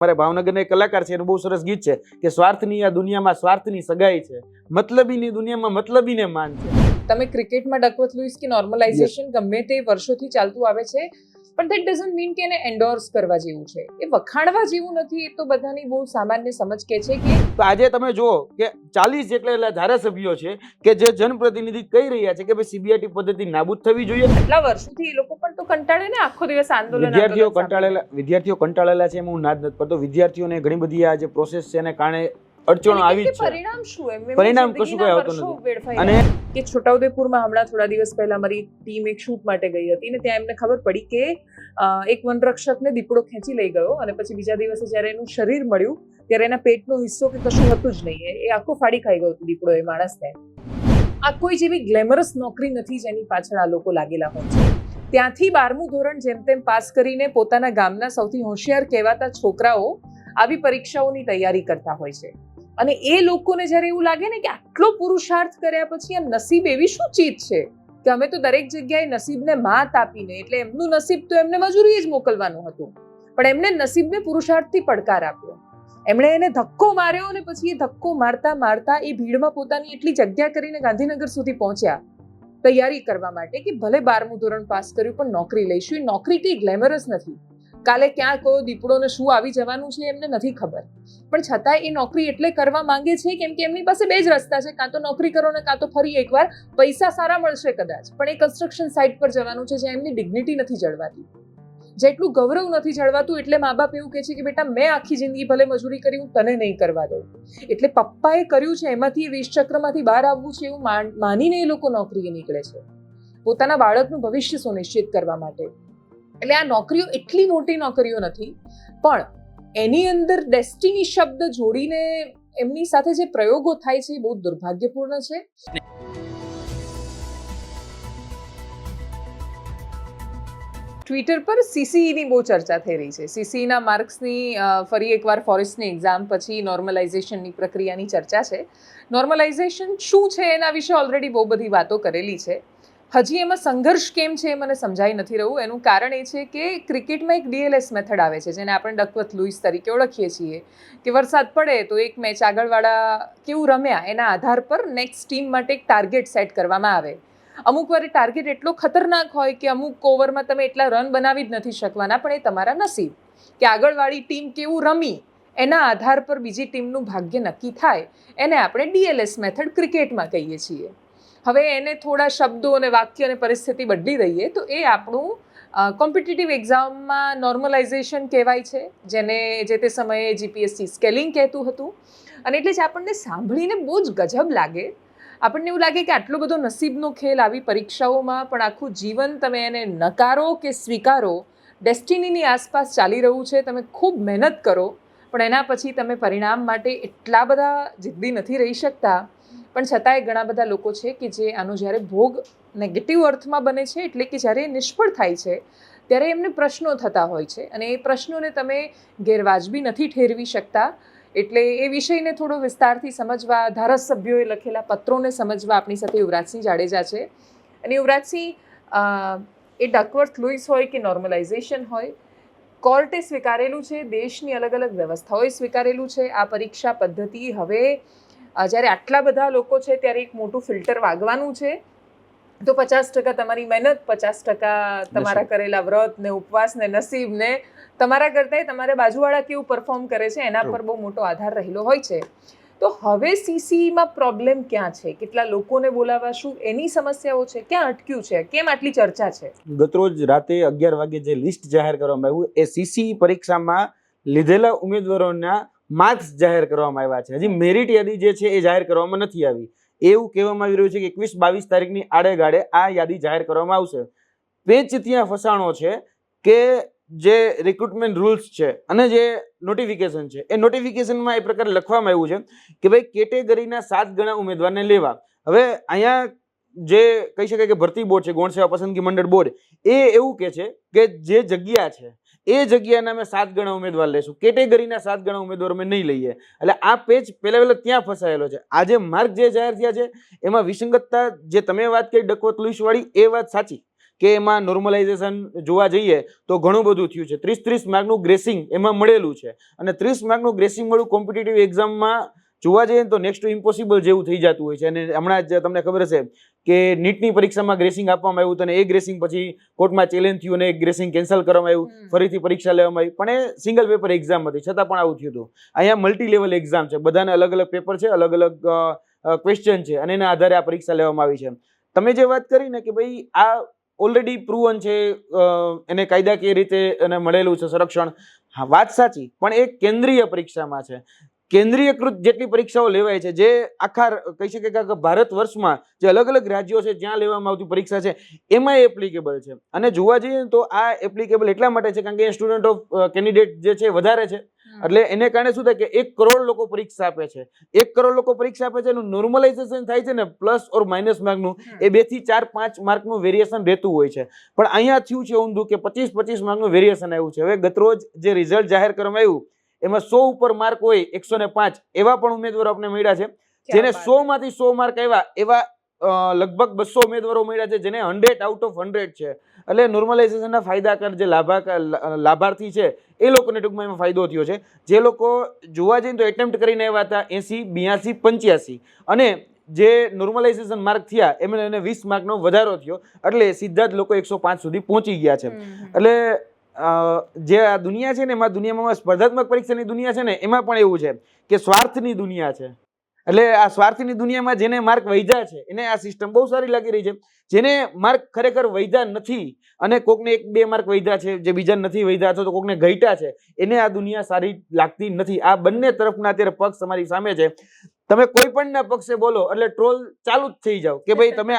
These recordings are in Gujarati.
મારે ભાવનગરના એક કલાકાર છે એનું બહુ સરસ ગીત છે કે સ્વાર્થની આ દુનિયામાં સ્વાર્થની સગાઈ છે મતલબીની દુનિયામાં મતલબીને માન છે. તમે ક્રિકેટમાં ડકવર્થ લુઈસ કે નોર્મલાઇઝેશન ગમે તે વર્ષોથી ચાલતું આવે છે પણ દેટ ડઝન્ટ મીન કે એને એન્ડોર્સ કરવા જેવું છે. એ વખાણવા જેવું નથી એ તો બધાની બહુ સામાન્ય સમજ કે છે કે આજે તમે જુઓ કે ચાલીસ જેટલા એટલા ધારાસભ્યો છે કે જે જનપ્રતિનિધિ કહી રહ્યા છે કે ભાઈ સીબીઆઈટી પદ્ધતિ નાબૂદ થવી જોઈએ. આટલા વર્ષોથી એ લોકો પણ તો કંટાળે ને આખો દિવસ આંદોલન વિદ્યાર્થીઓ કંટાળેલા વિદ્યાર્થીઓ કંટાળેલા છે એમ હું ના જ નથી પડતો. વિદ્યાર્થીઓને ઘણી બધી આ જે પ્રોસેસ છે એને કારણે અડચણો આવી જ છે. પરિણામ શું એમ? પરિણામ કશું કોઈ આવતું નથી. અને કે છોટાઉદેપુરમાં હમણાં થોડા દિવસ પહેલા મારી ટીમ એક શૂટ માટે ગઈ હતી ને ત્યાં એમને ખબર પડી કે એક વનરક્ષકને દીપડો ખેંચી લઈ ગયો અને પછી બીજા દિવસે જ્યારે એનું શરીર મળ્યું ત્યારે એના પેટનો હિસ્સો કે કશું હતું જ નહીં. એ- એ આખો ફાડી ખાઈ ગયો હતું દીપડો એ માણસને. આ કોઈ જેવી ગ્લેમરસ નોકરી નથી જેની પાછળ આ લોકો લાગેલા હોય છે. ત્યાંથી બારમું ધોરણ જેમ તેમ પાસ કરીને પોતાના ગામના સૌથી હોશિયાર કહેવાતા છોકરાઓ આવી પરીક્ષાઓની તૈયારી કરતા હોય છે. અને એ લોકોને જ્યારે એવું લાગે ને કે આટલો પુરુષાર્થ કર્યા પછી આ નસીબ એવી શું ચીજ છે કે અમે તો દરેક જગ્યાએ નસીબને માત આપીને, એટલે એમનું નસીબ તો એમને મજૂરી જ મોકલવાનું હતું. પણ એમને નસીબને પુરુષાર્થથી પડકાર આપ્યો. એમણે એને ધક્કો માર્યો અને પછી એ ધક્કો મારતા મારતા એ ભીડમાં પોતાની એટલી જગ્યા કરીને ગાંધીનગર સુધી પહોંચ્યા. તૈયારી કરવા માટે કે ભલે બારમું ધોરણ પાસ કર્યું પણ નોકરી લઈશું. એ નોકરી કંઈ ગ્લેમરસ નથી. કાલે ક્યાં કયો દીપડોને શું આવી જવાનું છે એમને નથી ખબર. પણ છતાં એ નોકરી એટલે કરવા માંગે છે કેમ કે એમની પાસે બે જ રસ્તા છે, કાં તો નોકરી કરો ને કાં તો ફરી એકવાર પૈસા સારા મળશે કદાચ. પણ એ કન્સ્ટ્રક્શન સાઇટ પર જવાનું છે જ્યાં એમની ડિગ્નિટી નથી જળવાતી. જેટલું ગૌરવ નથી જળવાતું એટલે મા બાપ એવું કહે છે કે, બેટા, મેં આખી જિંદગી ભલે મજૂરી કરી, હું તને નહીં કરવા દઉં. એટલે પપ્પાએ કર્યું છે, એમાંથી એ વિષચક્રમાંથી બહાર આવવું છે એવું માનીને એ લોકો નોકરીએ નીકળે છે. પોતાના બાળકનું ભવિષ્ય સુનિશ્ચિત કરવા માટે. એટલે આ નોકરીઓ એટલી મોટી નોકરીઓ નથી, પણ એની અંદર ડેસ્ટિની શબ્દ જોડીને એમની સાથે જે પ્રયોગો થાય છે એ બહુ દુર્ભાગ્યપૂર્ણ છે. ટ્વિટર પર સીસીઈની બહુ ચર્ચા થઈ રહી છે. સીસીઈના માર્ક્સની ફરી એકવાર ફોરેસ્ટની એક્ઝામ પછી નોર્મલાઇઝેશનની પ્રક્રિયાની ચર્ચા છે. નોર્મલાઇઝેશન શું છે એના વિશે ઓલરેડી બહુ બધી વાતો કરેલી છે. હજી એમાં સંઘર્ષ કેમ છે એ મને સમજાઈ નથી રહ્યું. એનું કારણ એ છે કે ક્રિકેટમાં એક ડીએલએસ મેથડ આવે છે, જેને આપણે ડકવત લુઈસ તરીકે ઓળખીએ છીએ. કે વરસાદ પડે તો એક મેચ આગળવાળા કેવું રમ્યા એના આધાર પર નેક્સ્ટ ટીમ માટે એક ટાર્ગેટ સેટ કરવામાં આવે. અમુક વાર ટાર્ગેટ એટલો ખતરનાક હોય કે અમુક ઓવરમાં તમે એટલા રન બનાવી જ નથી શકવાના, પણ એ તમારા નસીબ. કે આગળવાળી ટીમ કેવું રમી એના આધાર પર બીજી ટીમનું ભાગ્ય નક્કી થાય, એને આપણે ડીએલએસ મેથડ ક્રિકેટમાં કહીએ છીએ. હવે એને થોડા શબ્દો અને વાક્ય અને પરિસ્થિતિ બદલી દઈએ તો એ આપણું કોમ્પિટિટિવ એક્ઝામમાં નોર્મલાઇઝેશન કહેવાય છે, જેને જે તે સમયે જીપીએસસી સ્કેલિંગ કહેતું હતું. અને એટલે જ આપણને સાંભળીને બહુ જ ગજબ લાગે. આપણને એવું લાગે કે આટલો બધો નસીબનો ખેલ આવી પરીક્ષાઓમાં પણ આખું જીવન તમે એને નકારો કે સ્વીકારો, ડેસ્ટિનીની આસપાસ ચાલી રહ્યું છે, તમે ખૂબ મહેનત કરો, પણ એના પછી તમે પરિણામ માટે એટલા બધા જિદ્દી નથી રહી શકતા. પણ છતાંય ઘણા બધા લોકો છે કે જે આનો જ્યારે ભોગ નેગેટિવ અર્થમાં બને છે, એટલે કે જ્યારે નિષ્ફળ થાય છે, ત્યારે એમને પ્રશ્નો થતા હોય છે. અને એ પ્રશ્નોને તમે ગેરવાજબી નથી ઠેરવી શકતા. એટલે એ વિષયને થોડો વિસ્તારથી સમજવા, ધારાસભ્યોએ લખેલા પત્રોને સમજવા આપણી સાથે યુવરાજસિંહ જાડેજા છે. અને યુવરાજસિંહ એ ડકવર્થ લુઈસ હોય કે નોર્મલાઇઝેશન હોય, કોર્ટે સ્વીકારેલું છે, દેશની અલગ અલગ વ્યવસ્થાઓએ સ્વીકારેલું છે, આ પરીક્ષા પદ્ધતિ હવે જ્યારે આટલા બધા લોકો છે ત્યારે એક મોટું ફિલ્ટર વાગવાનું છે. તો પચાસ ટકા તમારી મહેનત પચાસ ટકા તમારા કરેલા વ્રત ને ઉપવાસ ને નસીબ ને તમારા કરતાંય તમારે બાજુવાળા કેવું પરફોર્મ કરે છે એના પર બહુ મોટો આધાર રહેલો હોય છે. તો હવે સીસીમાં પ્રોબ્લેમ ક્યાં છે? કેટલા લોકોને બોલાવવા શું એની સમસ્યાઓ છે? ક્યાં અટક્યું છે? કેમ આટલી ચર્ચા છે? ગતરોજ રાતે અગિયાર વાગે જે લિસ્ટ જાહેર કરવામાં આવ્યું એ સીસી પરીક્ષામાં લીધેલા ઉમેદવારોના માર્ક્સ જાહેર કરવામાં આવ્યા છે. હજી મેરિટ યાદી જે છે એ જાહેર કરવામાં નથી આવી. એવું કહેવામાં આવી રહ્યું છે કે એકવીસ બાવીસ તારીખની આડેગાડે આ યાદી જાહેર કરવામાં આવશે. પેચ ત્યાં ફસાણો છે કે જે રિક્રુટમેન્ટ રૂલ્સ છે અને જે નોટિફિકેશન છે. એ નોટિફિકેશનમાં એ પ્રકારે લખવામાં આવ્યું છે કે ભાઈ કેટેગરીના સાત ગણા ઉમેદવારને લેવા. હવે અહીંયા જે કહી શકાય કે ભરતી બોર્ડ છે, ગૌણ સેવા પસંદગી મંડળ બોર્ડ, એ એવું કે છે કે જે જગ્યા છે એ જગ્યાના અમે સાત ગણા ઉમેદવાર લેશું કેટેગરીના સાત ગણા ઉમેદવાર અમે નહીં લઈએ. એટલે આ પેજ પહેલા પહેલાં ત્યાં ફસાયેલો છે. આજે માર્ક જે જાહેર થયા છે, એમાં વિસંગતતા જે તમે વાત કરી, ડકવત લુઈસવાળી એ વાત સાચી કે એમાં નોર્મલાઇઝેશન જોવા જઈએ તો ઘણું બધું થયું છે. ત્રીસ ત્રીસ માર્કનું ગ્રેસિંગ એમાં મળેલું છે. અને ત્રીસ માર્કનું ગ્રેસિંગ મળ્યું કોમ્પિટિટિવ એક્ઝામમાં જોવા જઈએ તો નેક્સ્ટ ટુ ઇમ્પોસિબલ જેવું થઈ જતું હોય છે. અને હમણાં જ તમને ખબર હશે કે નીટની પરીક્ષામાં ગ્રેસિંગ આપવામાં આવ્યું અને એ ગ્રેસિંગ પછી કોર્ટમાં ચેલેન્જ થયું અને એ ગ્રેસિંગ કેન્સલ કરવામાં આવ્યું. ફરીથી પરીક્ષા લેવામાં આવી. પણ એ સિંગલ પેપર એક્ઝામ હતી. છતાં પણ આવું થયું હતું. અહીંયા મલ્ટી લેવલ એક્ઝામ છે. બધાને અલગ અલગ પેપર છે અલગ અલગ ક્વેશ્ચન છે અને એના આધારે આ પરીક્ષા લેવામાં આવી છે. તમે જે વાત કરી ને કે ભાઈ આ ઓલરેડી પ્રૂવન છે એને કાયદાકીય રીતે એને મળેલું છે સંરક્ષણ હા વાત સાચી. પણ એ કેન્દ્રીય પરીક્ષામાં છે. કેન્દ્રીયકૃત જેટલી પરીક્ષાઓ લેવાય છે જે આખા કહી શકાય કે ભારત વર્ષમાં જે અલગ અલગ રાજ્યો છે જ્યાં લેવામાં આવતી પરીક્ષા છે એમાં એપ્લિકેબલ છે. અને જોવા જઈએ તો આ એપ્લિકેબલ એટલા માટે છે કારણ કે સ્ટુડન્ટ ઓફ કેન્ડિડેટ જે છે વધારે છે. એટલે એને કારણે શું થાય કે એક કરોડ લોકો પરીક્ષા આપે છે. એક કરોડ લોકો પરીક્ષા આપે છે એનું નોર્મલાઇઝેશન થાય છે ને પ્લસ ઓર માઇનસ માર્કનું એ બેથી ચાર પાંચ માર્કનું વેરિએશન રહેતું હોય છે. પણ અહીંયા થયું છે ઊંધું કે પચીસ પચીસ માર્કનું વેરિએશન આવ્યું છે. હવે ગતરોજ જે રિઝલ્ટ જાહેર કરવામાં આવ્યું એમાં સો ઉપર માર્ક હોય એકસો ને પાંચ એવા પણ ઉમેદવારો આપણે મળ્યા છે. જેને સો માંથી સો માર્ક આવ્યા એવા લગભગ બસો ઉમેદવારો મળ્યા છે જેને હંડ્રેડ આઉટ ઓફ હંડ્રેડ છે. એટલે નોર્મલાઇઝેશનના ફાયદાકાર જે લાભા લાભાર્થી છે એ લોકોને ટૂંકમાં એમાં ફાયદો થયો છે. જે લોકો જોવા જઈને તો એટેમ્પ્ટ કરીને આવ્યા હતા એસી બ્યાસી પંચ્યાસી અને જે નોર્મલાઇઝેશન માર્ક થયા એમને એને વીસ માર્કનો વધારો થયો. એટલે સીધા જ લોકો એકસો પાંચ સુધી પહોંચી ગયા છે. એટલે જે આ દુનિયા છે ને, એમાં દુનિયામાં સ્પર્ધાત્મક પરીક્ષાની દુનિયા છે ને, એમાં પણ એવું છે કે સ્વાર્થની દુનિયા છે. એટલે આ સ્વાર્થની દુનિયામાં જેને માર્ક વૈધા છે, એને આ સિસ્ટમ બહુ સારી લાગી રહી છે. જેને માર્ક ખરેખર વૈધા નથી અને કોકને એક બે માર્ક વૈધા છે, જે બીજા નથી વૈધા અથવા તો કોકને ઘટ્યા છે, એને આ દુનિયા સારી લાગતી નથી. આ બંને તરફના અત્યારે પક્ષ તમારી સામે છે. તમે કોઈ પણના પક્ષે બોલો એટલે ટ્રોલ ચાલુ જ થઈ જાવ કે ભાઈ તમે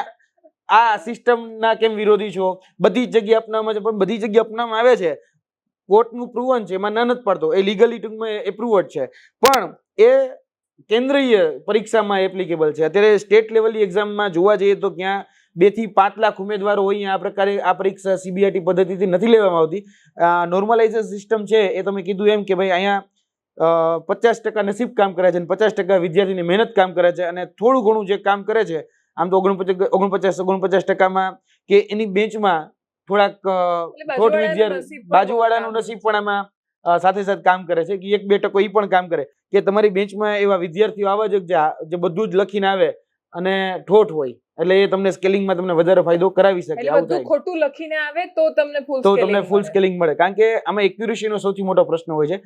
આ સિસ્ટમના કેમ વિરોધી છો? બધી જ જગ્યાએ અપનાવવામાં છે, પણ બધી જગ્યા અપનાવવામાં આવે છે. કોર્ટનું પ્રુવન છે, એમાં ના નથી પડતો, એ લીગલી ટૂંકમાં એપ્રુવડ છે. પણ એ કેન્દ્રીય પરીક્ષામાં એપ્લિકેબલ છે. અત્યારે સ્ટેટ લેવલની એક્ઝામમાં જોવા જઈએ તો ક્યાં બેથી પાંચ લાખ ઉમેદવારો હોય, આ પ્રકારે આ પરીક્ષા સીબીઆઈટી પદ્ધતિથી નથી લેવામાં આવતી. નોર્મલાઇઝેશન સિસ્ટમ છે, એ તમે કીધું એમ કે ભાઈ અહીંયા પચાસ ટકા નસીબ કામ કરે છે અને પચાસ ટકા વિદ્યાર્થીની મહેનત કામ કરે છે અને થોડું ઘણું જે કામ કરે છે આમ તો ઓગણપચાસ ઓગણપચાસ ઓગણપચાસ ટકામાં કે એની બેંચમાં થોડાક બાજુવાળાનું વિદ્યાર્થી બાજુવાળાનું નસીબ પણ આમાં સાથે સાથે કામ કરે છે. કે એક બે ટકો એ પણ કામ કરે. કે તમારી બેંચમાં એવા વિદ્યાર્થીઓ આવા જ જે બધું જ લખીને આવે અને ઠોઠ હોય. એટલે એ તમને સ્કેલિંગમાં તમને વધારે ફાયદો કરાવી શકે આવું બધું ખોટું લખીને આવે તો તમને ફૂલ તો તમને ફૂલ સ્કેલિંગ મળે. કારણ કે આમાં એક્યુરેસીનો સૌથી મોટો પ્રશ્ન હોય છે.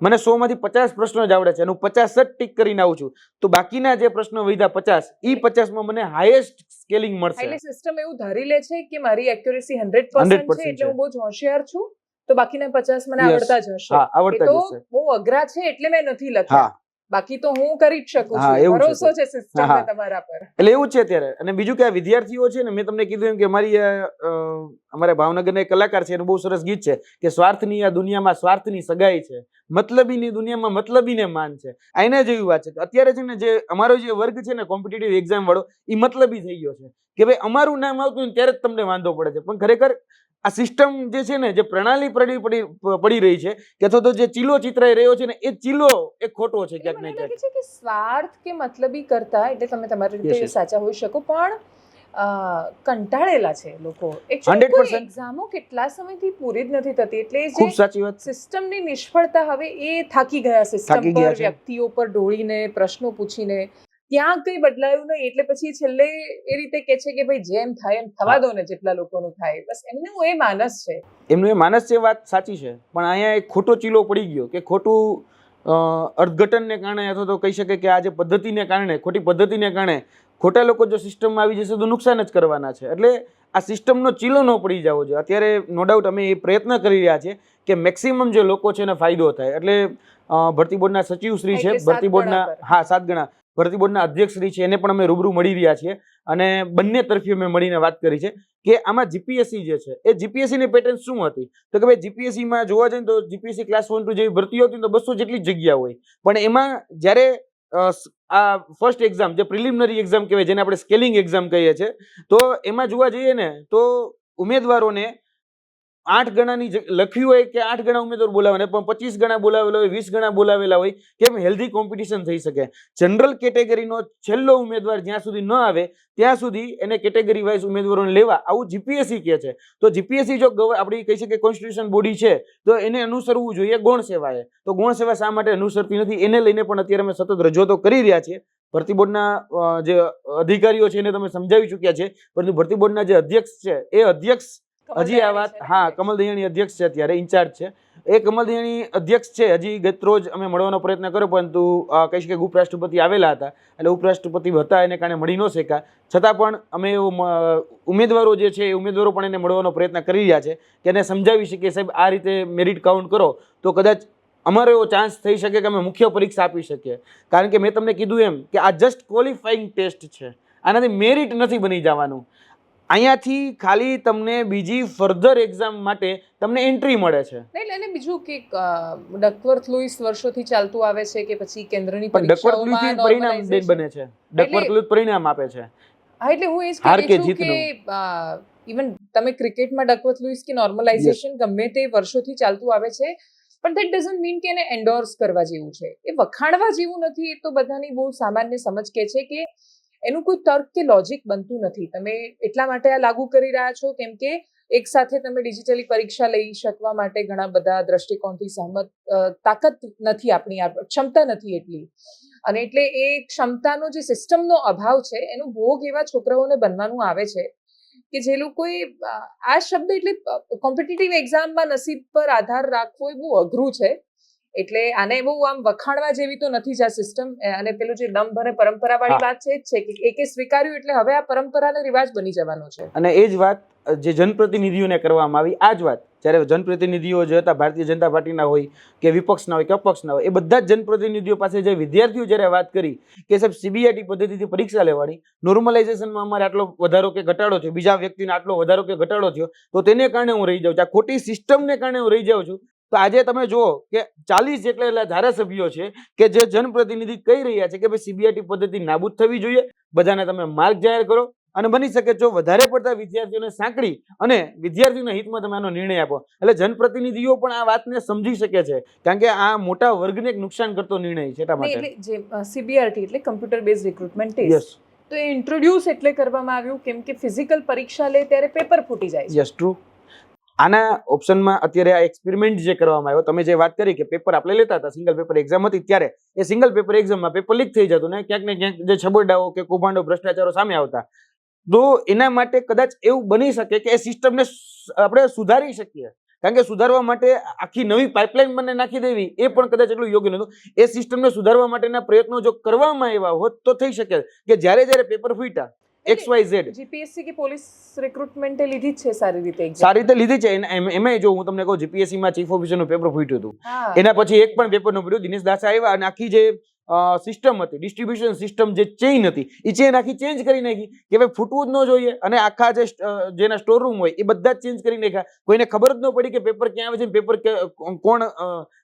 મને સો માંથી પચાસ પ્રશ્નો જ આવડે છે અને હું પચાસ જ ટીક કરીને આવું છું. તો બાકીના જે પ્રશ્નો વધ્યા પચાસ ઈ પચાસમાં મને હાઈએસ્ટ સ્કેલિંગ મળશે. એટલે સિસ્ટમ એવું ધારી લે છે કે મારી એક્યુરેસી હંડ્રેડ 100% પર્સન્ટ છે એટલે હું બહુ જ હોશિયાર છું. તો બાકીના પચાસ મને આવડતા જ હશે. આવડતા તો બહુ અઘરા છે એટલે મેં નથી લખ્યા. બાકી તો હું કરી જ શકું છું. ભરોસો છે સિસ્ટમ. તમારા પર. એટલે એવું છે અત્યારે. અને બીજું કે આ વિદ્યાર્થીઓ છે ને મેં તમને કીધું એમ કે મારી અમારે ભાવનગરના એક કલાકાર છે એનું બહુ સરસ ગીત છે કે સ્વાર્થની આ દુનિયામાં સ્વાર્થની સગાઈ છે. મતલબીની દુનિયામાં મતલબીને માન છે. આ એના જેવી વાત છે કે અત્યારે છે ને જે અમારો જે વર્ગ છે ને કોમ્પિટિટિવ એક્ઝામ વાળો એ મતલબી થઈ ગયો છે. કે ભાઈ અમારું નામ આવતું ત્યારે જ તમને વાંધો પડે છે. પણ ખરેખર આ સિસ્ટમ જે છે ને જે પ્રણાલી પડી પડી પડી રહી છે કે અથવા તો જે ચીલો ચિતરાઈ રહ્યો છે ને એ ચીલો એ ખોટો છે ક્યાંક ને ક્યાંક. કે સ્વાર્થ કે મતલબી કરતા એટલે તમે તમારી રીતે સાચા હોઈ શકો પણ કંટાળેલા છે લોકો. એકચ્યુઅલી 100% કોઈ એક્ઝામો કેટલા સમયથી પૂરી જ નથી થતી એટલે જે સાચી વાત. સિસ્ટમની નિષ્ફળતા હવે એ થાકી ગયા સિસ્ટમ પર વ્યક્તિઓ પર ઢોળીને પ્રશ્નો પૂછીને. ત્યાં કંઈ બદલાયું નહીં. એટલે પછી છેલ્લે એ રીતે કે છે કે ભાઈ જેમ થાય એમ થવા દો ને જેટલા લોકોનું થાય. બસ એમનું એ માનસ છે. એમનું એ માનસ છે વાત સાચી છે. પણ અહીંયા એક ખોટો ચીલો પડી ગયો કે ખોટું અર્થઘટનને કારણે અથવા તો કહી શકે કે આ જે પદ્ધતિને કારણે ખોટી પદ્ધતિને કારણે ખોટા લોકો જો સિસ્ટમમાં આવી જશે તો નુકસાન જ કરવાના છે. એટલે આ સિસ્ટમનો ચીલો ન પડી જવો જોઈએ. અત્યારે નો ડાઉટ અમે એ પ્રયત્ન કરી રહ્યા છીએ કે મેક્સિમમ જે લોકો છે એને ફાયદો થાય. એટલે ભરતી બોર્ડના સચિવ શ્રી છે ભરતી બોર્ડના હા સાત ગણા. ભરતી બોર્ડના અધ્યક્ષ શ્રી છે, એને પણ અમે રૂબરૂ મળી રહ્યા છીએ અને બંને તરફી અમે મળીને વાત કરી છે કે આમાં જીપીએસસી જે છે, એ જીપીએસસીની પેટર્ન શું હતી? તો કે ભાઈ જીપીએસસીમાં જોવા જઈએ તો જીપીએસસી ક્લાસ વન ટુ જેવી ભરતી હોતી તો બસો જેટલી જગ્યા હોય. પણ એમાં જ્યારે આ ફર્સ્ટ એક્ઝામ જે પ્રિલિમિનરી એક્ઝામ કહેવાય, જેને આપણે સ્કેલિંગ એક્ઝામ કહીએ છીએ, તો એમાં જોવા જઈએ ને, તો ઉમેદવારોને આઠ ગણાની લખ્યું હોય કે આઠ ગણા ઉમેદવાર બોલાવે પણ પચીસ ગણા બોલાવેલા હોય, વીસ ગણા બોલાવેલા હોય, કેમ હેલ્ધી કોમ્પિટિશન થઈ શકે? જનરલ કેટેગરીનો છેલ્લો ઉમેદવાર જ્યાં સુધી ન આવે, ત્યાં સુધી એને કેટેગરી વાઇઝ ઉમેદવારોને લેવા. આવું જીપીએસસી કહે છે. તો જીપીએસસી જો આપણી કહી શકીએ કોન્સ્ટિટ્યુશન બોડી છે, તો એને અનુસરવું જોઈએ ગૌણ સેવાએ. તો ગૌણ સેવા શા માટે અનુસરતી નથી? એને લઈને પણ અત્યારે અમે સતત રજૂઆતો કરી રહ્યા છીએ. ભરતી બોર્ડના જે અધિકારીઓ છે એને તમે સમજાવી ચૂક્યા છે. પરંતુ ભરતી બોર્ડના જે અધ્યક્ષ છે, એ અધ્યક્ષ હજી આ વાત હા કમલ દયાણી અધ્યક્ષ છે અત્યારે ઇન્ચાર્જ છે. એ કમલ દયાણી અધ્યક્ષ છે હજી ગત રોજ અમે મળવાનો પ્રયત્ન કર્યો પરંતુ કહીશ કે ઉપરાષ્ટ્રપતિ આવેલા હતા એટલે ઉપરાષ્ટ્રપતિ હતા એને કારણે મળી ન શક્યા. છતાં પણ અમે ઉમેદવારો જે છે એ ઉમેદવારો પણ એને મળવાનો પ્રયત્ન કરી રહ્યા છે કે એને સમજાવી શકીએ. સાહેબ આ રીતે મેરિટ કાઉન્ટ કરો તો કદાચ અમારો એવો ચાન્સ થઈ શકે કે અમે મુખ્ય પરીક્ષા આપી શકીએ. કારણ કે મેં તમને કીધું એમ કે આ જસ્ટ ક્વોલિફાઈંગ ટેસ્ટ છે. આનાથી મેરિટ નથી બની જવાનું. અહીંયાથી ખાલી તમને બીજી ફર્ધર એક્ઝામ માટે તમને એન્ટ્રી મળે છે. એટલે એને બીજું કે ડકવર્થ લુઈસ વર્ષોથી ચાલતું આવે છે કે પછી કેન્દ્રની પરીક્ષાઓમાં પરિણામ બને છે. ડકવર્થ લુઈસ પરિણામ આપે છે. હા એટલે હું એ જ હાર કે છું કે ઇવન તમે ક્રિકેટમાં ડકવર્થ લુઈસ કે નોર્મલાઇઝેશન ગમે તે વર્ષોથી ચાલતું આવે છે પણ દેટ ડઝન્ટ મીન કે એને એન્ડોર્સ કરવા જેવું છે. એ વખાણવા જેવું નથી એ તો બધાની બહુ સામાન્ય સમજ કે છે કે એનું કોઈ તર્ક કે લોજિક બનતું નથી. તમે એટલા માટે આ લાગુ કરી રહ્યા છો, કેમ કે એક સાથે તમે ડિજિટલી પરીક્ષા લઈ શકવા માટે ઘણા બધા દ્રષ્ટિકોણથી સહમત તાકાત નથી આપણી ક્ષમતા નથી એટલી. અને એટલે એ ક્ષમતાનો જે સિસ્ટમનો અભાવ છે, એનો ભોગ એવા છોકરાઓને બનવાનું આવે છે કે જે લોકોએ આ શબ્દ એટલે કોમ્પિટિટિવ એક્ઝામમાં નસીબ પર આધાર રાખવો એ બહુ અઘરું છે. એટલે આને બહુ આમ વખાણવા જેવી તો નથી જ આ સિસ્ટમ અને પેલું જે દંભ અને પરંપરાવાળી હા. વાત છે જ છે કે એકે સ્વીકાર્યું એટલે હવે આ પરંપરાનો રિવાજ બની જવાનો છે. અને એ જ વાત જે જનપ્રતિનિધિઓને કરવામાં આવી આ જ વાત. જ્યારે જનપ્રતિનિધિઓ જે હતા ભારતીય જનતા પાર્ટીના હોય કે વિપક્ષના હોય કે અપક્ષના હોય એ બધા જ જનપ્રતિનિધિઓ પાસે જે વિદ્યાર્થીઓ જ્યારે વાત કરી કે સાહેબ સીબીઆઈટી પદ્ધતિથી પરીક્ષા લેવાની નોર્મલાઇઝેશનમાં અમારે આટલો વધારો કે ઘટાડો થયો બીજા વ્યક્તિને આટલો વધારો કે ઘટાડો થયો તો તેને કારણે હું રહી જાઉં છું. આ ખોટી સિસ્ટમને કારણે હું રહી જાઉં છું. તો આજે તમે જુઓ કે ચાલીસ જેટલા એટલા ધારાસભ્યો છે કે જે જનપ્રતિનિધિ કહી રહ્યા છે કે ભાઈ સીબીઆઈટી પદ્ધતિ નાબૂદ થવી જોઈએ બધાને તમે માર્ગ જાહેર કરો અને બની શકે જો વધારે પડતા વિદ્યાર્થીઓને સાંકળી અને વિદ્યાર્થીઓના હિતમાં તમે આનો નિર્ણય આપો. એટલે જનપ્રતિનિધિઓ પણ આ વાતને સમજી શકે છે કારણ કે આ મોટા વર્ગને એક નુકસાન કરતો નિર્ણય છે એટલા માટે. એટલે જે સીબીઆરટી એટલે computer base recruitment test yes તો એ ઇન્ટ્રોડ્યુસ એટલે કરવામાં આવ્યું કેમ કે ફિઝિકલ પરીક્ષા લે ત્યારે પેપર ફૂટી જાય યસ ટ્રુ આના ઓપ્શનમાં અત્યારે આ એક્સપેરિમેન્ટ જે કરવામાં આવ્યો, તમે જે વાત કરી કે પેપર આપણે લેતા હતા સિંગલ પેપર એક્ઝામ હતી ત્યારે, એ સિંગલ પેપર એક્ઝામમાં પેપર લીક થઈ જતું ને ક્યાંક ને ક્યાંક જે છબરડાઓ કે કૌભાંડો, ભ્રષ્ટાચારો સામે આવતા. તો એના માટે કદાચ એવું બની શકે કે એ સિસ્ટમને આપણે સુધારી શકીએ. કારણ કે સુધારવા માટે આખી નવી પાઇપલાઇન મને નાખી દેવી, એ પણ કદાચ એટલું યોગ્ય નહોતું. એ સિસ્ટમને સુધારવા માટેના પ્રયત્નો જો કરવામાં આવ્યા હોત તો થઈ શકે. કે જ્યારે જ્યારે પેપર ફૂટ્યા એક્સ વાય ઝેડ જીપીએસસી કે પોલીસ રિક્રુટમેન્ટે લીધી જ છે સારી રીતે સારી રીતે લીધી છે. એમાં જો હું તમને કહું જીપીએસસી માં ચીફ ઓફિસરનું પેપર ફૂટ્યું હતું એના પછી એક પણ પેપર ન પડ્યું દિનેશ દાસ આવ્યા અને આખી જે સિસ્ટમ હતી ડિસ્ટ્રીબ્યુશન સિસ્ટમ જે ચેઇન હતી એ ચેઇન આખી ચેન્જ કરી નાખી કે ભાઈ ફૂટવું જ ન જોઈએ અને આખા જે જેના સ્ટોર રૂમ હોય એ બધા જ ચેન્જ કરી નાખ્યા. કોઈને ખબર જ ન પડી કે પેપર ક્યાં આવે છે પેપર કોણ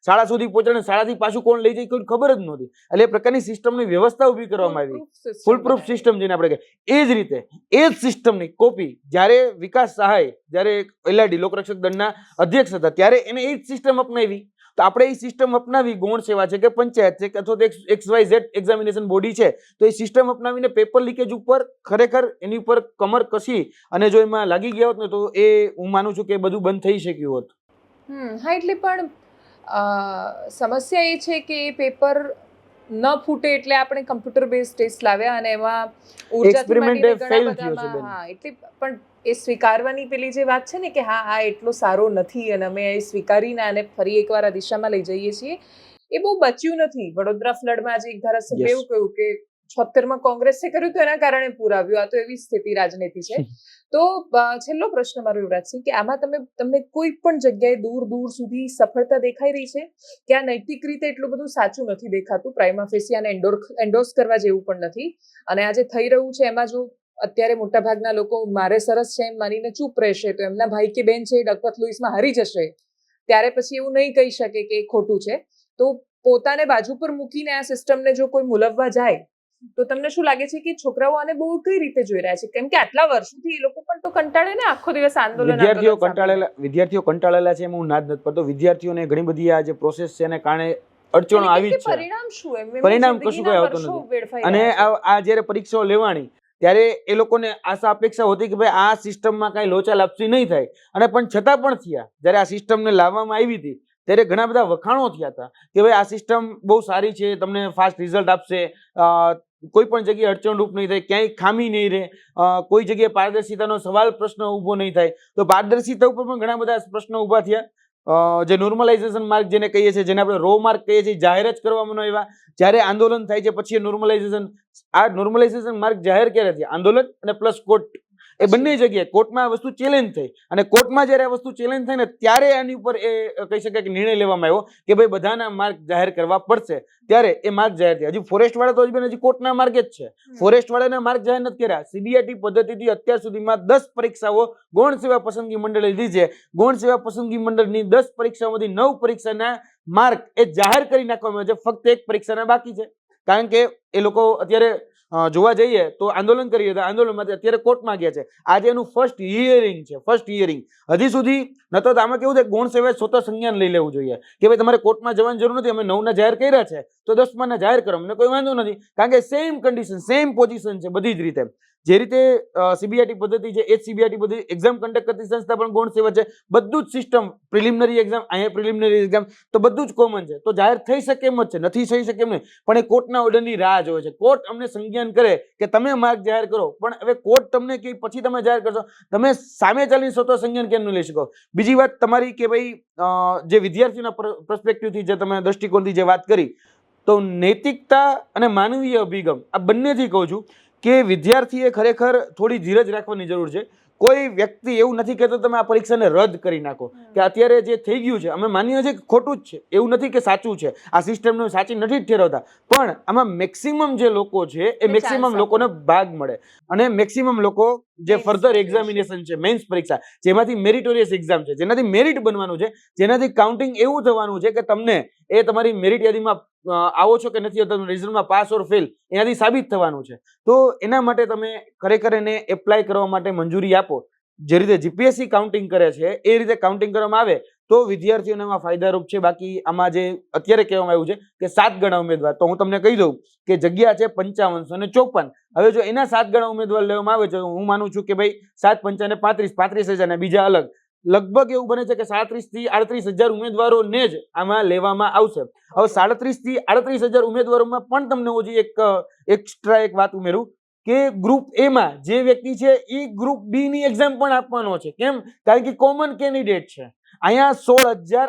શાળા સુધી પહોંચાડે શાળાથી પાછું કોણ લઈ જાય કોઈ ખબર જ નહોતી એટલે એ પ્રકારની સિસ્ટમની વ્યવસ્થા ઊભી કરવામાં આવી. Foolproof ફૂલ પ્રૂફ સિસ્ટમ જેને આપણે કહીએ. એ જ રીતે એ જ સિસ્ટમની કોપી જ્યારે વિકાસ સહાય જ્યારે એલઆરડી લોકરક્ષક દળના અધ્યક્ષ હતા ત્યારે એને એ જ સિસ્ટમ અપનાવી. તો આપણે એ સિસ્ટમ અપનાવી ગૌણ સેવા છે કે પંચાયત છે અથવા તો X Y Z examination body છે, તો એ સિસ્ટમ અપનાવીને પેપર લીકેજ ઉપર ખરેખર એની ઉપર કમર કસી અને જો એમાં લાગી ગયા હોત ને તો એ હું માનું છું કે બધું બંધ થઈ શક્યું હોત. હા, એટલે પણ સમસ્યા એ છે કે પેપર ન ફૂટે એટલે આપણે કમ્પ્યુટર બેઝ ટેસ્ટ લાવ્યા અને એમાં એક્સપેરિમેન્ટ ઘણા થયો છે. હા એટલે પણ એ સ્વીકારવાની પેલી જે વાત છે ને કે હા આ એટલો સારો નથી અને અમે એ સ્વીકારીને આને ફરી એકવાર આ દિશામાં લઈ જઈએ છીએ એ બહુ બચ્યું નથી વડોદરા ફ્લડમાં આજે એક ધારાસભ્ય. એવું કહ્યું કે છોતેરમાં કોંગ્રેસે કર્યું તો એના કારણે પુરાવ્યું. આ તો એવી સ્થિતિ રાજનીતિ છે. તો છેલ્લો પ્રશ્ન મારો યુવરાજસિંહ કે આમાં તમે તમને કોઈ પણ જગ્યાએ દૂર દૂર સુધી સફળતા દેખાઈ રહી છે? કે આ નૈતિક રીતે એટલું બધું સાચું નથી દેખાતું? પ્રાઇમા ફેસિયાને એન્ડોર્સ કરવા જેવું પણ નથી. અને આ જે થઈ રહ્યું છે એમાં જો અત્યારે મોટાભાગના લોકો મારે સરસ છે એમ માનીને ચૂપ રહેશે તો એમના ભાઈ કે બેન છે એ ડકવત લુઈસમાં હારી જશે. ત્યારે પછી એવું નહીં કહી શકે કે એ ખોટું છે. તો પોતાને બાજુ પર મૂકીને આ સિસ્ટમને જો કોઈ મુલવવા જાય તો તમને શું લાગે છે કે છોકરાઓ આને બહુ કઈ રીતે જોઈ રહ્યા છે? કેમ કે આટલા વર્ષોથી એ લોકો પણ તો કંટાળે ને આખો દિવસ આંદોલન વિદ્યાર્થીઓ કંટાળેલા વિદ્યાર્થીઓ કંટાળેલા છે એમ હું ના જ નથી પડતો. વિદ્યાર્થીઓને ઘણી બધી આ જે પ્રોસેસ છે એને કારણે અડચણો આવી છે. પરિણામ શું પરિણામ કશું કઈ આવતું નથી. અને આ જ્યારે પરીક્ષાઓ લેવાની ત્યારે એ લોકોને આશા અપેક્ષા હતી કે ભાઈ આ સિસ્ટમમાં કાંઈ લોચા લાપસી નહીં થાય. અને પણ છતાં પણ થયા. જ્યારે આ સિસ્ટમને લાવવામાં આવી હતી ત્યારે ઘણા બધા વખાણો થયા હતા કે ભાઈ આ સિસ્ટમ બહુ સારી છે તમને ફાસ્ટ રિઝલ્ટ આપશે. કોઈ પણ જગ્યાએ અડચણરૂપ નહીં થાય, ક્યાંય ખામી નહીં રહે કોઈ જગ્યાએ પારદર્શિતાનો સવાલ પ્રશ્ન ઊભો નહીં થાય. તો પારદર્શિતા ઉપર પણ ઘણા બધા પ્રશ્નો ઊભા થયા. જે નોર્મલાઇઝેશન માર્ક જેને કહીએ છીએ, જેને આપણે રો માર્ક કહીએ છીએ, જાહેર જ કરવામાં આવ્યા. જ્યારે આંદોલન થાય છે, પછી નોર્મલાઇઝેશન આ નોર્મલાઇઝેશન માર્ક જાહેર ક્યારે થયા? આંદોલન અને પ્લસ કોર્ટ એ બંને જગ્યાએ કોર્ટમાં આ વસ્તુ ચેલેન્જ થઈ. અને કોર્ટમાં જ્યારે આ વસ્તુ ચેલેન્જ થઈ ને ત્યારે આની ઉપર એ કહી શકાય કે નિર્ણય લેવામાં આવ્યો કે ભાઈ બધાના માર્ગ જાહેર કરવા પડશે. ત્યારે એ માર્ગ જાહેર થયા. હજી ફોરેસ્ટ વાળા તો હજી હજી કોર્ટના માર્ગે જ છે. ફોરેસ્ટ વાળાના માર્ગ જાહેર નથી કર્યા. સીબીઆઈટી પદ્ધતિથી અત્યાર સુધીમાં દસ પરીક્ષાઓ ગૌણ સેવા પસંદગી મંડળે લીધી છે. ગૌણ સેવા પસંદગી મંડળની દસ પરીક્ષાઓમાંથી નવ પરીક્ષાના માર્ક એ જાહેર કરી નાખવામાં આવે છે. ફક્ત એક પરીક્ષાના બાકી છે. કારણ કે એ લોકો અત્યારે જોવા જઈએ તો આંદોલન કરી હતા. આંદોલનમાં અત્યારે કોર્ટમાં ગયા છે. આજે એનું ફર્સ્ટ હિયરિંગ છે. ફર્સ્ટ હિયરિંગ હજી સુધી ન તો આમાં કેવું છે? ગૌણ સેવાએ સ્વતઃ સંજ્ઞાન લઈ લેવું જોઈએ. કે ભાઈ તમારે કોર્ટમાં જવાની જરૂર નથી, અમે નવના જાહેર કર્યા છે. તો દસમાના જાહેર કરો. અમને કોઈ વાંધો નથી. કારણ કે સેમ કન્ડિશન સેમ પોઝિશન છે બધી જ રીતે. જે રીતે સીબીઆઈટી પદ્ધતિ છે, એ જ સીબીઆઈટી પદ્ધતિ. એક્ઝામ કન્ડક્ટ કરતી સંસ્થા પણ ગૌણ સેવા છે. બધું જ સિસ્ટમ પ્રિલિમિનરી એક્ઝામ અહીંયા પ્રિલિમિનરી એક્ઝામ તો બધું જ કોમન છે. તો જાહેર થઈ શકે એમ જ છે, નથી થઈ શકે એમ નહીં. પણ એ કોર્ટના ઓર્ડરની રાહ જોવે છે. કોર્ટ અમને સંજ્ઞાન કરે કે તમે માર્ક જાહેર કરો. પણ હવે કોર્ટ તમને કે પછી તમે જાહેર કરશો. તમે સામે ચાલીને સ્વતઃ સંજ્ઞાન કેમ ન લઈ શકો? બીજી વાત તમારી કે ભાઈ જે વિદ્યાર્થીના પર્સપેક્ટિવથી જે તમે દ્રષ્ટિકોણથી જે વાત કરી, તો નૈતિકતા અને માનવીય અભિગમ, આ બંનેથી કહું છું. કે વિદ્યાર્થીએ ખરેખર થોડી ધીરજ રાખવાની જરૂર છે. કોઈ વ્યક્તિ એવું નથી કહેતો તમે આ પરીક્ષાને રદ કરી નાખો. કે અત્યારે જે થઈ ગયું છે અમે માનીએ છીએ કે ખોટું જ છે. એવું નથી કે સાચું છે. આ સિસ્ટમને સાચી નથી જ ઠેરવતા. પણ આમાં મેક્સિમમ જે લોકો છે એ મેક્સિમમ લોકોને ભાગ મળે. અને મેક્સિમમ લોકો જે ફર્ધર એક્ઝામિનેશન છે મેન્સ પરીક્ષા જેમાંથી મેરિટોરિયસ એક્ઝામ છે જેનાથી મેરિટ બનવાનું છે જેનાથી કાઉન્ટિંગ એવું થવાનું છે કે તમને એ તમારી મેરિટ યાદીમાં આવો છો કે નથી તમે રિઝલ્ટમાં પાસ ઓર ફેલ એનાથી સાબિત થવાનું છે. તો એના માટે તમે ખરેખર એને એપ્લાય કરવા માટે મંજૂરી આપો. જે રીતે જીપીએસસી કાઉન્ટિંગ કરે છે એ રીતે કાઉન્ટિંગ કરવામાં આવે તો વિદ્યાર્થીઓને એમાં ફાયદારૂપ છે. બાકી આમાં જે અત્યારે કહેવામાં આવ્યું છે કે સાત ગણા ઉમેદવાર. તો હું તમને કહી દઉં કે જગ્યા છે પંચાવનસો અને ચોપન. હવે જો એના સાત ગણા ઉમેદવાર લેવામાં આવે છે હું માનું છું કે ભાઈ સાત પંચાને પાંત્રીસ પાંત્રીસ હજાર ને બીજા અલગ. લગભગ એવું બને છે કે સાડત્રીસથી આડત્રીસ હજાર ઉમેદવારોને જ આમાં લેવામાં આવશે. હવે સાડત્રીસથી આડત્રીસ હજાર ઉમેદવારોમાં પણ તમને હજી એક એક્સ્ટ્રા એક વાત ઉમેરું. કે ગ્રુપ એમાં જે વ્યક્તિ છે એ ગ્રુપ બી ની એક્ઝામ પણ આપવાનો છે. કેમ? કારણ કે કોમન કેન્ડિડેટ છે. અહીંયા સોળ હજાર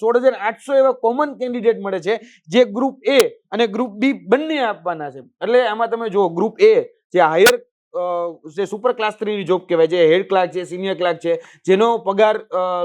સોળ હજાર આઠસો એવા કોમન કેન્ડિડેટ મળે છે જે ગ્રુપ એ અને ગ્રુપ બી બંને આપવાના છે. એટલે આમાં તમે જુઓ ગ્રુપ એ જે હાયર જે સુપર ક્લાસ થ્રીની જોબ કહેવાય, જે હેડ ક્લાર્ક છે સિનિયર ક્લાર્ક છે, જેનો પગાર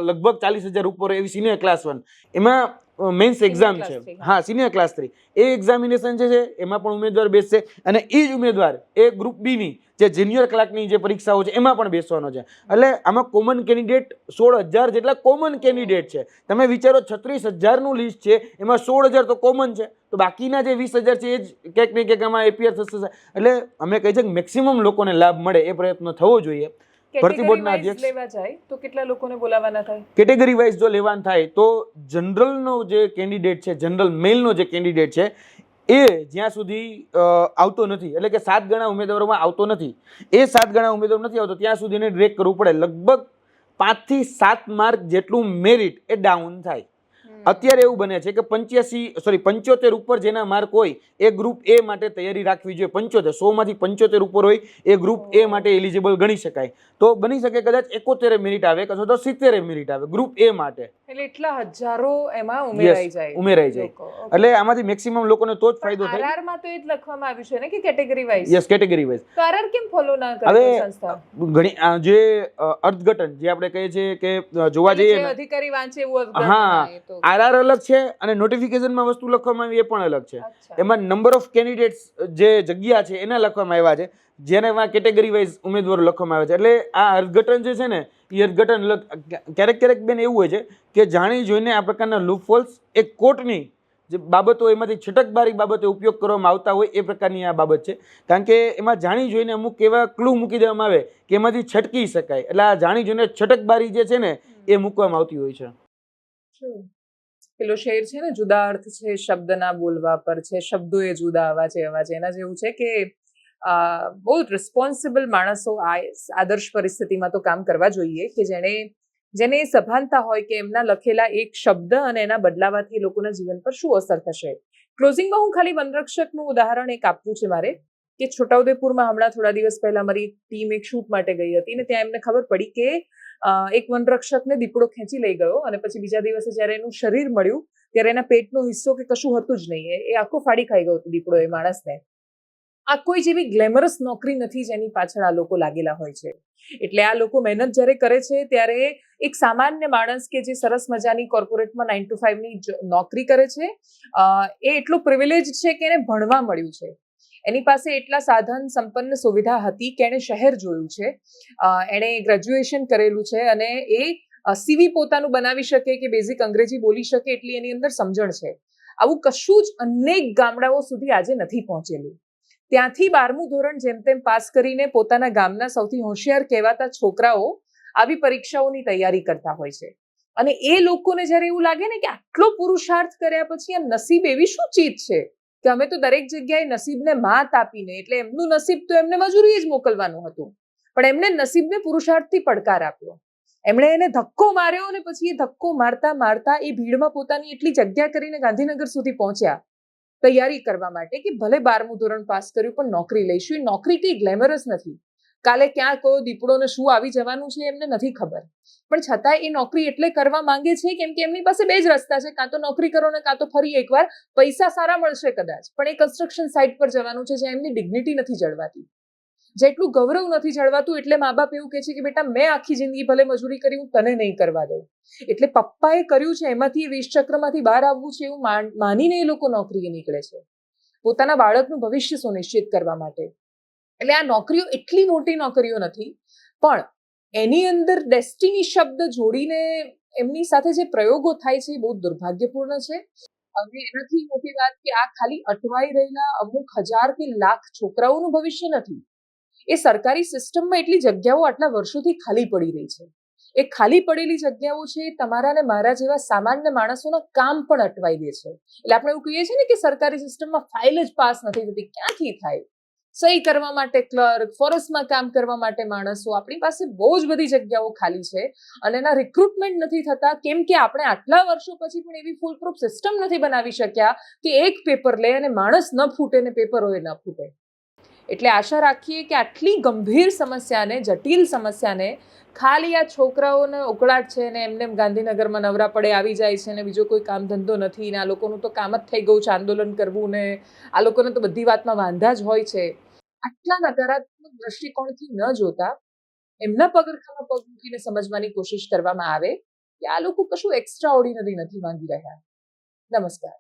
લગભગ ચાલીસ હજાર ઉપર એવી સિનિયર ક્લાસ વન એમાં મેન્સ એક્ઝામ છે. હા સિનિયર ક્લાસ થ્રી એ એક્ઝામિનેશન જે છે એમાં પણ ઉમેદવાર બેસશે અને એ જ ઉમેદવાર એ ગ્રુપ બીની જે જુનિયર ક્લાર્કની જે પરીક્ષાઓ છે એમાં પણ બેસવાનો છે. એટલે આમાં કોમન કેન્ડિડેટ સોળ હજાર જેટલા કોમન કેન્ડિડેટ છે. તમે વિચારો છત્રીસ હજારનું લિસ્ટ છે એમાં સોળ હજાર તો કોમન છે. તો બાકીના જે વીસ હજાર છે એ જ ક્યાંક ને ક્યાંક આમાં એપીઆર થશે. એટલે અમે કહીએ છીએ કે મેક્સિમમ લોકોને લાભ મળે એ પ્રયત્ન થવો જોઈએ. ભરતી બોર્ડના અધ્યક્ષ. લેવા જાય તો કેટલા લોકોને બોલાવવાના થાય? કેટેગરી વાઇઝ જો લેવાન થાય તો જનરલનો જે કેન્ડિડેટ છે જનરલ મેલનો જે કેન્ડિડેટ છે એ જ્યાં સુધી આવતો નથી એટલે કે સાત ગણા ઉમેદવારોમાં આવતો નથી એ સાત ગણા ઉમેદવાર નથી આવતો ત્યાં સુધી એને બ્રેક કરવું પડે. લગભગ પાંચથી સાત માર્ક જેટલું મેરિટ એ ડાઉન થાય. અત્યારે એવું બને છે કે પંચ્યાસી સોરી પંચોતેર ઉપર જેના માર્ક હોય એ ગ્રુપ એ માટે તૈયારી રાખવી જોઈએ. પંચોતેર સો માંથી પંચોતેર ઉપર હોય એ ગ્રુપ એ માટે એલિજિબલ ગણી શકાય. તો બની શકે કદાચ એકોતેરે મિનિટ આવે અથવા તો સિત્તેરે મિનિટ આવે ગ્રુપ એ માટે. એટલે એટલા હજારો એમાં ઉમેરાઈ જાય ઉમેરાઈ જાય. એટલે આમાંથી મેક્સિમમ લોકોને તો જ ફાયદો થાય. RR માં તો એ જ લખવામાં આવ્યું છે ને કે category wise yes category wise તો આરઆર કેમ ફોલો ના કરે હવે સંસ્થા? ઘણી જે અર્થઘટન જે આપણે કહીએ છીએ કે જોવા જઈએ અધિકારી વાંચે એવું હા. આરઆર અલગ છે અને નોટિફિકેશનમાં વસ્તુ લખવામાં આવી એ પણ અલગ છે. એમાં નંબર ઓફ કેન્ડિડેટ્સ જે જગ્યા છે એના લખવામાં આવ્યા છે. જેને એમાં કેટેગરી વાઇઝ ઉમેદવારો લખવામાં આવે છે. એટલે આ અર્થઘટન જે છે ને એ અર્થઘટન ક્યારેક ક્યારેક બેન એવું હોય છે કે જાણી જોઈને આ પ્રકારના લૂપફોલ્સ એ કોર્ટની જે બાબતો એમાંથી છટકબારી બાબતે ઉપયોગ કરવામાં આવતા હોય એ પ્રકારની આ બાબત છે. કારણ કે એમાં જાણી જોઈને અમુક એવા ક્લુ મૂકી દેવામાં આવે કે એમાંથી છટકી શકાય. એટલે આ જાણી જોઈને છટકબારી જે છે ને એ મૂકવામાં આવતી હોય છે. પેલો શેર છે ને, જુદા અર્થ છે, શબ્દના બોલવા પર છે, શબ્દો એ જુદા અવાજે અવાજે એના જેવું છે કે બહુ રિસ્પોન્સિબલ માણસો આદર્શ પરિસ્થિતિમાં તો કામ કરવા જોઈએ કે જેણે, જેને એ સભાનતા હોય કે એમના લખેલા એક શબ્દ અને એના બદલાવાથી લોકોના જીવન પર શું અસર થશે. ક્લોઝિંગમાં હું ખાલી વનરક્ષકનું ઉદાહરણ એક આપવું છે મારે, કે છોટાઉદેપુરમાં હમણાં થોડા દિવસ પહેલા મારી ટીમ એક શૂટ માટે ગઈ હતી ને ત્યાં એમને ખબર પડી કે એક વનરક્ષકને દીપડો ખેંચી લઈ ગયો અને પછી બીજા દિવસે જ્યારે એનું શરીર મળ્યું, ત્યારે એના પેટનો હિસ્સો કે કશું હતું જ નહીં. એ- આખો ફાડી ખાઈ ગયો હતો દીપડો એ માણસને. આ કોઈ જેવી ગ્લેમરસ નોકરી નથી જેની પાછળ આ લોકો લાગેલા હોય છે. એટલે આ લોકો મહેનત જ્યારે કરે છે, ત્યારે એક સામાન્ય માણસ કે જે સરસ મજાની કોર્પોરેટમાં નાઇન ટુ ફાઈવની નોકરી કરે છે એ એટલો પ્રિવિલેજ છે કે એને ભણવા મળ્યું છે. એની પાસે એટલા સાધન સંપન્ન સુવિધા હતી કે એણે શહેર જોયું છે. એણે ગ્રેજ્યુએશન કરેલું છે અને એ સીવી પોતાનું બનાવી શકે કે બેઝિક અંગ્રેજી બોલી શકે એટલી એની અંદર સમજણ છે. આવું કશું જ અનેક ગામડાઓ સુધી આજે નથી પહોંચેલું. ત્યાંથી બારમું ધોરણ જેમ તેમ પાસ કરીને પોતાના ગામના સૌથી હોશિયાર કહેવાતા છોકરાઓ આવી પરીક્ષાઓની તૈયારી કરતા હોય છે. અને એ લોકોને જ્યારે એવું લાગે ને કે આટલો પુરુષાર્થ કર્યા પછી આ નસીબ એવી શું ચીજ છે? કે અમે તો દરેક જગ્યાએ નસીબને માત આપીને, એટલે એમનું નસીબ તો એમને મજૂરી જ મોકલવાનું હતું. પણ એમને નસીબને પુરુષાર્થથી પડકાર આપ્યો. એમણે એને ધક્કો માર્યો અને પછી એ ધક્કો મારતા મારતા એ ભીડમાં પોતાની એટલી જગ્યા કરીને ગાંધીનગર સુધી પહોંચ્યા. તૈયારી કરવા માટે કે ભલે બારમું ધોરણ પાસ કર્યું પણ નોકરી લઈશું. એ નોકરી કઈ ગ્લેમરસ નથી. કાલે ક્યાં કયો દીપડો ને શું આવી જવાનું છે એમને નથી ખબર. પણ છતાં એ નોકરી એટલે કરવા માંગે છે કેમ કે એમની પાસે બે જ રસ્તા છે, કાં તો નોકરી કરો ને કાં તો ફરી એકવાર પૈસા સારા મળશે કદાચ. પણ એ કન્સ્ટ્રક્શન સાઇટ પર જવાનું છે જ્યાં એમની ડિગ્નિટી નથી જળવાતી. જેટલું ગૌરવ નથી જળવાતું એટલે મા બાપ એવું કહે છે કે, બેટા, મેં આખી જિંદગી ભલે મજૂરી કરી, હું તને નહીં કરવા દઉં. એટલે પપ્પાએ કર્યું છે, એમાંથી એ વિષચક્રમાંથી બહાર આવવું છે એવું માનીને એ લોકો નોકરીએ નીકળે છે. પોતાના બાળકનું ભવિષ્ય સુનિશ્ચિત કરવા માટે. એટલે આ નોકરીઓ એટલી મોટી નોકરીઓ નથી, પણ એની અંદર ડેસ્ટિની શબ્દ જોડીને એમની સાથે જે પ્રયોગો થાય છે એ બહુ દુર્ભાગ્યપૂર્ણ છે. અને એનાથી મોટી વાત કે આ ખાલી અટવાઈ રહેલા અમુક હજાર કે લાખ છોકરાઓનું ભવિષ્ય નથી. એ સરકારી સિસ્ટમમાં એટલી જગ્યાઓ આટલા વર્ષોથી ખાલી પડી રહી છે. એ ખાલી પડેલી જગ્યાઓ છે તમારા ને મારા જેવા સામાન્ય માણસોના કામ પણ અટવાઈ દે છે. એટલે આપણે એવું કહીએ છીએ ને કે સરકારી સિસ્ટમમાં ફાઇલ જ પાસ નથી થતી, ક્યાંથી થાય? સહી કરવા માટે ક્લર્ક ફોરેસ્ટમાં કામ કરવા માટે માણસો, આપણી પાસે બહુ જ બધી જગ્યાઓ ખાલી છે અને એના રિક્રુટમેન્ટ નથી થતા, કેમ કે આપણે આટલા વર્ષો પછી પણ એવી ફૂલ પ્રૂફ સિસ્ટમ નથી બનાવી શક્યા કે એક પેપર લે અને માણસ ન ફૂટે ને પેપર ન ફૂટે. એટલે આશા રાખીએ કે આટલી ગંભીર સમસ્યાને, જટિલ સમસ્યાને ખાલી આ છોકરાઓને ઉકળાટ છે ને એમને ગાંધીનગરમાં નવરા પડે આવી જાય છે ને બીજો કોઈ કામ ધંધો નથી ને આ લોકોનું તો કામ જ થઈ ગયું છે આંદોલન કરવું ને આ લોકોને તો બધી વાતમાં વાંધા જ હોય છે. આટલા નકારાત્મક દ્રષ્ટિકોણથી ન જોતા, એમના પગરખામાં પગ મૂકીને સમજવાની કોશિશ કરવામાં આવે, કે આ લોકો કશું એક્સ્ટ્રા ઓર્ડિનરી નથી માંગી રહ્યા. નમસ્કાર.